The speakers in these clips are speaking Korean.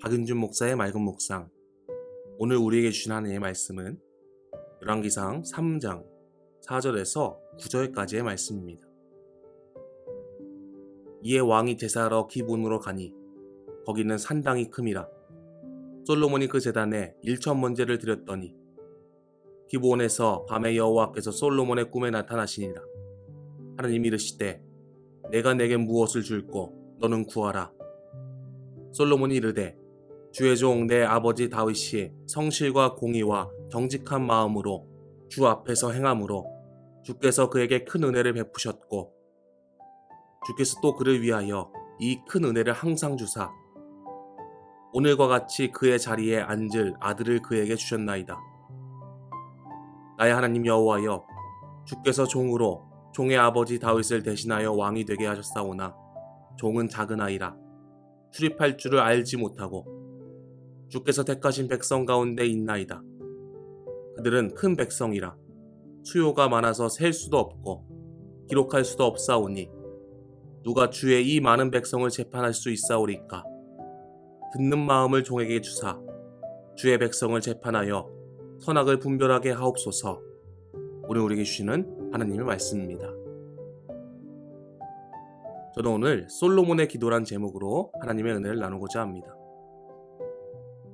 박윤준 목사의 맑은 묵상. 오늘 우리에게 주신 하나님의 말씀은 열왕기상 3장 4절에서 9절까지의 말씀입니다. 이에 왕이 제사하러 기본으로 가니 거기는 산당이 큼이라 솔로몬이 그 제단에 일천 번제를 드렸더니 기본에서 밤에 여호와께서 솔로몬의 꿈에 나타나시니라 하나님 이르시되 내가 내게 무엇을 줄꼬 너는 구하라 솔로몬이 이르되 주의 종 내 아버지 다윗이 성실과 공의와 정직한 마음으로 주 앞에서 행함으로 주께서 그에게 큰 은혜를 베푸셨고 주께서 또 그를 위하여 이 큰 은혜를 항상 주사 오늘과 같이 그의 자리에 앉을 아들을 그에게 주셨나이다. 나의 하나님 여호와여 주께서 종으로 종의 아버지 다윗을 대신하여 왕이 되게 하셨사오나 종은 작은 아이라 출입할 줄을 알지 못하고 주께서 택하신 백성 가운데 있나이다. 그들은 큰 백성이라 수요가 많아서 셀 수도 없고 기록할 수도 없사오니 누가 주의 이 많은 백성을 재판할 수 있사오리까 듣는 마음을 종에게 주사 주의 백성을 재판하여 선악을 분별하게 하옵소서 오늘 우리에게 주시는 하나님의 말씀입니다. 저는 오늘 솔로몬의 기도란 제목으로 하나님의 은혜를 나누고자 합니다.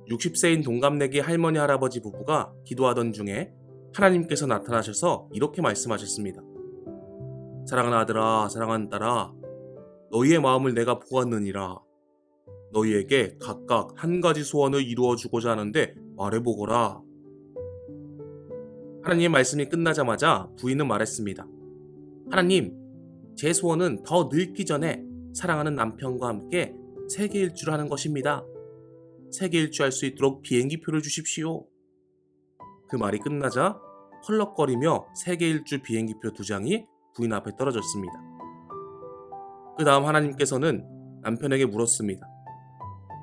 60세인 동갑내기 할머니 할아버지 부부가 기도하던 중에 하나님께서 나타나셔서 이렇게 말씀하셨습니다. 사랑하는 아들아, 사랑하는 딸아, 너희의 마음을 내가 보았느니라. 너희에게 각각 한 가지 소원을 이루어 주고자 하는데 말해보거라. 하나님의 말씀이 끝나자마자 부인은 말했습니다. 하나님, 제 소원은 더 늙기 전에 사랑하는 남편과 함께 세계 일주를 하는 것입니다. 세계 일주할 수 있도록 비행기표를 주십시오. 그 말이 끝나자 헐럭거리며 세계 일주 비행기표 두 장이 부인 앞에 떨어졌습니다. 그 다음 하나님께서는 남편에게 물었습니다.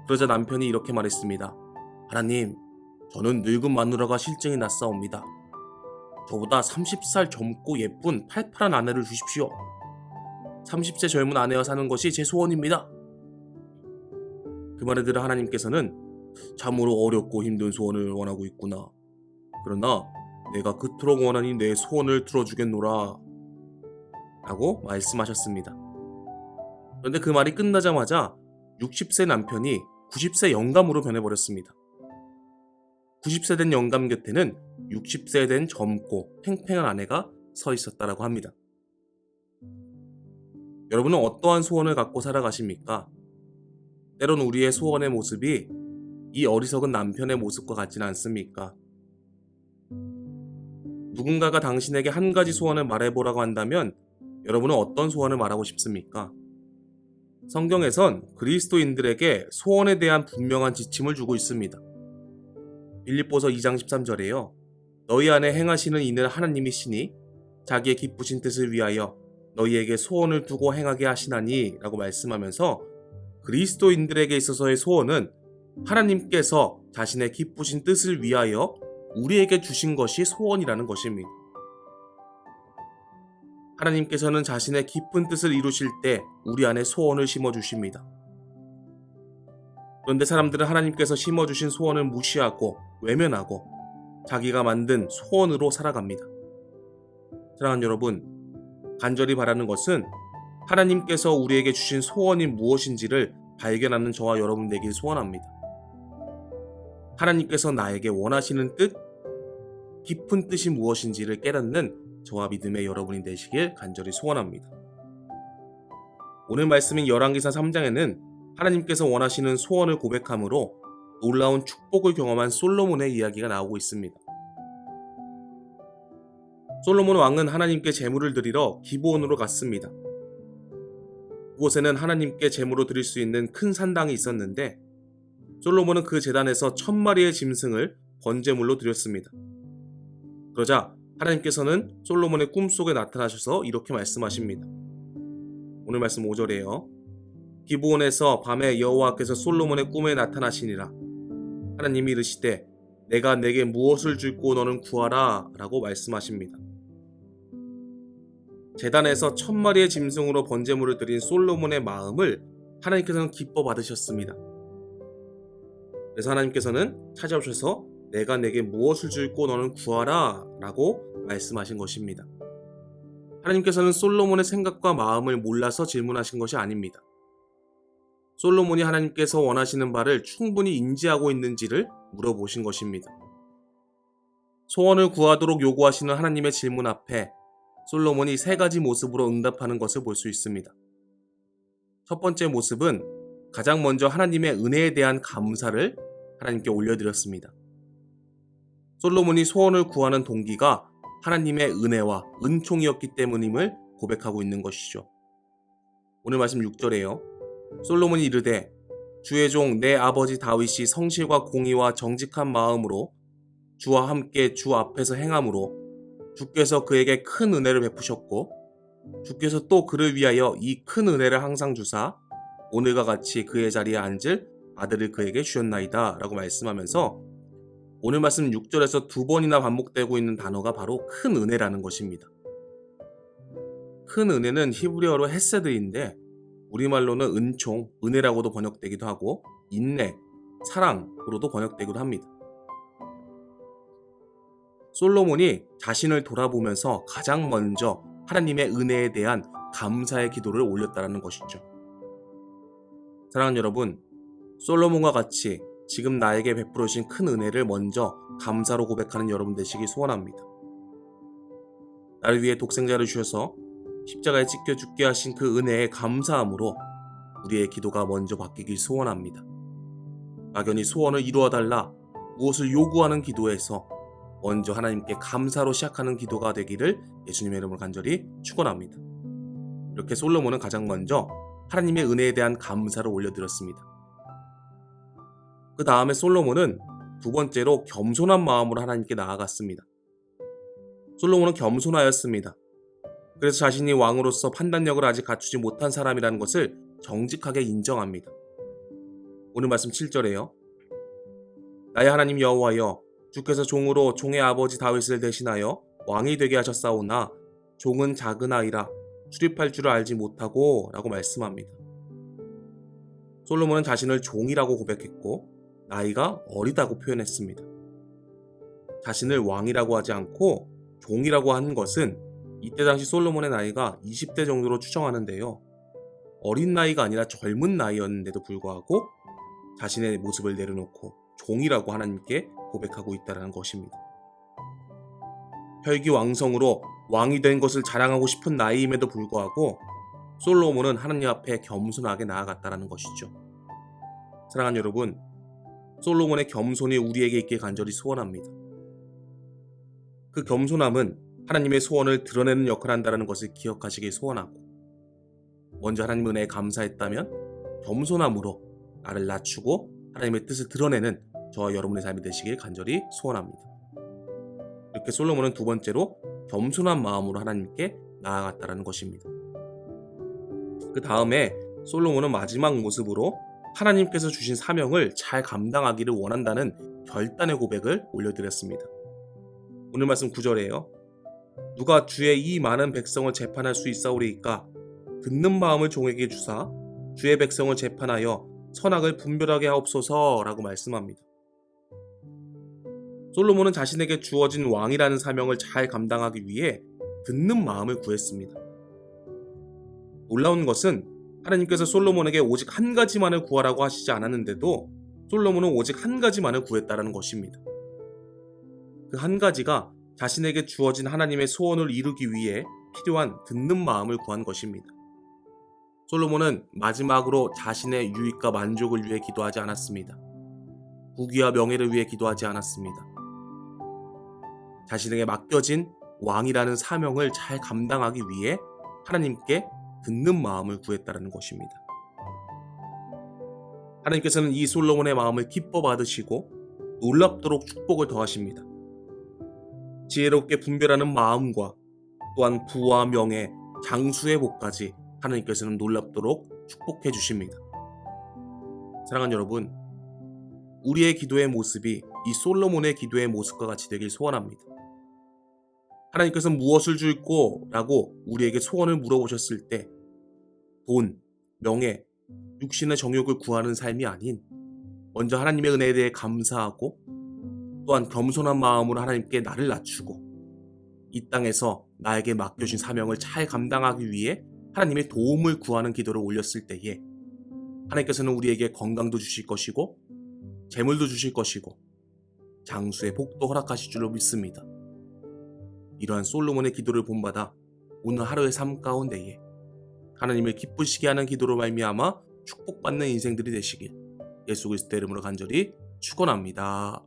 그러자 남편이 이렇게 말했습니다. 하나님, 저는 늙은 마누라가 실증이 났사옵니다. 저보다 30살 젊고 예쁜 팔팔한 아내를 주십시오. 30세 젊은 아내와 사는 것이 제 소원입니다. 그 말을 들은 하나님께서는 참으로 어렵고 힘든 소원을 원하고 있구나. 그러나 내가 그토록 원하니 내 소원을 들어주겠노라. 라고 말씀하셨습니다. 그런데 그 말이 끝나자마자 60세 남편이 90세 영감으로 변해버렸습니다. 90세 된 영감 곁에는 60세 된 젊고 팽팽한 아내가 서 있었다라고 합니다. 여러분은 어떠한 소원을 갖고 살아가십니까? 때론 우리의 소원의 모습이 이 어리석은 남편의 모습과 같지는 않습니까? 누군가가 당신에게 한 가지 소원을 말해보라고 한다면 여러분은 어떤 소원을 말하고 싶습니까? 성경에선 그리스도인들에게 소원에 대한 분명한 지침을 주고 있습니다. 빌립보서 2장 13절에요. 너희 안에 행하시는 이는 하나님이시니 자기의 기쁘신 뜻을 위하여 너희에게 소원을 두고 행하게 하시나니 라고 말씀하면서 그리스도인들에게 있어서의 소원은 하나님께서 자신의 기쁘신 뜻을 위하여 우리에게 주신 것이 소원이라는 것입니다. 하나님께서는 자신의 깊은 뜻을 이루실 때 우리 안에 소원을 심어 주십니다. 그런데 사람들은 하나님께서 심어 주신 소원을 무시하고 외면하고 자기가 만든 소원으로 살아갑니다. 사랑하는 여러분, 간절히 바라는 것은 하나님께서 우리에게 주신 소원이 무엇인지를 발견하는 저와 여러분 되길 소원합니다. 하나님께서 나에게 원하시는 뜻, 깊은 뜻이 무엇인지를 깨닫는 저와 믿음의 여러분이 되시길 간절히 소원합니다. 오늘 말씀인 열왕기사 3장에는 하나님께서 원하시는 소원을 고백함으로 놀라운 축복을 경험한 솔로몬의 이야기가 나오고 있습니다. 솔로몬 왕은 하나님께 제물을 드리러 기브온으로 갔습니다. 그곳에는 하나님께 제물로 드릴 수 있는 큰 산당이 있었는데 솔로몬은 그 재단에서 천 마리의 짐승을 번제물로 드렸습니다. 그러자 하나님께서는 솔로몬의 꿈속에 나타나셔서 이렇게 말씀하십니다. 오늘 말씀 5절이에요. 기브온에서 밤에 여호와께서 솔로몬의 꿈에 나타나시니라. 하나님이 이르시되 내가 내게 무엇을 줄고 너는 구하라 라고 말씀하십니다. 재단에서 천 마리의 짐승으로 번제물을 드린 솔로몬의 마음을 하나님께서는 기뻐 받으셨습니다. 그래서 하나님께서는 찾아오셔서 내가 내게 무엇을 줄고 너는 구하라 라고 말씀하신 것입니다. 하나님께서는 솔로몬의 생각과 마음을 몰라서 질문하신 것이 아닙니다. 솔로몬이 하나님께서 원하시는 바를 충분히 인지하고 있는지를 물어보신 것입니다. 소원을 구하도록 요구하시는 하나님의 질문 앞에 솔로몬이 세 가지 모습으로 응답하는 것을 볼 수 있습니다. 첫 번째 모습은 가장 먼저 하나님의 은혜에 대한 감사를 하나님께 올려드렸습니다. 솔로몬이 소원을 구하는 동기가 하나님의 은혜와 은총이었기 때문임을 고백하고 있는 것이죠. 오늘 말씀 6절에요. 솔로몬이 이르되 주의 종 내 아버지 다윗이 성실과 공의와 정직한 마음으로 주와 함께 주 앞에서 행함으로 주께서 그에게 큰 은혜를 베푸셨고 주께서 또 그를 위하여 이 큰 은혜를 항상 주사 오늘과 같이 그의 자리에 앉을 아들을 그에게 주셨나이다 라고 말씀하면서 오늘 말씀 6절에서 두 번이나 반복되고 있는 단어가 바로 큰 은혜라는 것입니다. 큰 은혜는 히브리어로 헤세드인데 우리말로는 은총, 은혜라고도 번역되기도 하고 인내, 사랑으로도 번역되기도 합니다. 솔로몬이 자신을 돌아보면서 가장 먼저 하나님의 은혜에 대한 감사의 기도를 올렸다는 것이죠. 사랑하는 여러분, 솔로몬과 같이 지금 나에게 베풀어 주신 큰 은혜를 먼저 감사로 고백하는 여러분 되시기 소원합니다. 나를 위해 독생자를 주셔서 십자가에 찢겨 죽게 하신 그 은혜에 감사함으로 우리의 기도가 먼저 바뀌길 소원합니다. 막연히 소원을 이루어 달라 무엇을 요구하는 기도에서 먼저 하나님께 감사로 시작하는 기도가 되기를 예수님의 이름으로 간절히 축원합니다. 이렇게 솔로몬은 가장 먼저 하나님의 은혜에 대한 감사를 올려드렸습니다. 그 다음에 솔로몬은 두 번째로 겸손한 마음으로 하나님께 나아갔습니다. 솔로몬은 겸손하였습니다. 그래서 자신이 왕으로서 판단력을 아직 갖추지 못한 사람이라는 것을 정직하게 인정합니다. 오늘 말씀 7절에요. 나의 하나님 여호와여 주께서 종으로 종의 아버지 다윗을 대신하여 왕이 되게 하셨사오나 종은 작은 아이라 출입할 줄을 알지 못하고 라고 말씀합니다. 솔로몬은 자신을 종이라고 고백했고 나이가 어리다고 표현했습니다. 자신을 왕이라고 하지 않고 종이라고 하는 것은 이때 당시 솔로몬의 나이가 20대 정도로 추정하는데요. 어린 나이가 아니라 젊은 나이였는데도 불구하고 자신의 모습을 내려놓고 종이라고 하나님께 고백하고 있다는 것입니다. 혈기왕성으로 왕이 된 것을 자랑하고 싶은 나이임에도 불구하고 솔로몬은 하나님 앞에 겸손하게 나아갔다는 것이죠. 사랑하는 여러분, 솔로몬의 겸손이 우리에게 있길 간절히 소원합니다. 그 겸손함은 하나님의 소원을 드러내는 역할을 한다는 것을 기억하시길 소원하고 먼저 하나님 은혜에 감사했다면 겸손함으로 나를 낮추고 하나님의 뜻을 드러내는 저와 여러분의 삶이 되시길 간절히 소원합니다. 이렇게 솔로몬은 두 번째로 겸손한 마음으로 하나님께 나아갔다는 것입니다. 그 다음에 솔로몬은 마지막 모습으로 하나님께서 주신 사명을 잘 감당하기를 원한다는 결단의 고백을 올려드렸습니다. 오늘 말씀 9절에요. 누가 주의 이 많은 백성을 재판할 수 있사오리이까 듣는 마음을 종에게 주사 주의 백성을 재판하여 선악을 분별하게 하옵소서라고 말씀합니다. 솔로몬은 자신에게 주어진 왕이라는 사명을 잘 감당하기 위해 듣는 마음을 구했습니다. 놀라운 것은 하나님께서 솔로몬에게 오직 한 가지만을 구하라고 하시지 않았는데도 솔로몬은 오직 한 가지만을 구했다는 것입니다. 그 한 가지가 자신에게 주어진 하나님의 소원을 이루기 위해 필요한 듣는 마음을 구한 것입니다. 솔로몬은 마지막으로 자신의 유익과 만족을 위해 기도하지 않았습니다. 부귀와 명예를 위해 기도하지 않았습니다. 자신에게 맡겨진 왕이라는 사명을 잘 감당하기 위해 하나님께 듣는 마음을 구했다는 것입니다. 하나님께서는 이 솔로몬의 마음을 기뻐 받으시고 놀랍도록 축복을 더하십니다. 지혜롭게 분별하는 마음과 또한 부와 명예, 장수의 복까지 하나님께서는 놀랍도록 축복해 주십니다. 사랑하는 여러분, 우리의 기도의 모습이 이 솔로몬의 기도의 모습과 같이 되길 소원합니다. 하나님께서 무엇을 줄고 라고 우리에게 소원을 물어보셨을 때 돈, 명예, 육신의 정욕을 구하는 삶이 아닌 먼저 하나님의 은혜에 대해 감사하고 또한 겸손한 마음으로 하나님께 나를 낮추고 이 땅에서 나에게 맡겨진 사명을 잘 감당하기 위해 하나님의 도움을 구하는 기도를 올렸을 때에 하나님께서는 우리에게 건강도 주실 것이고 재물도 주실 것이고 장수의 복도 허락하실 줄로 믿습니다. 이러한 솔로몬의 기도를 본받아 오늘 하루의 삶 가운데에 하나님을 기쁘시게 하는 기도로 말미암아 축복받는 인생들이 되시길 예수 그리스도의 이름으로 간절히 축원합니다.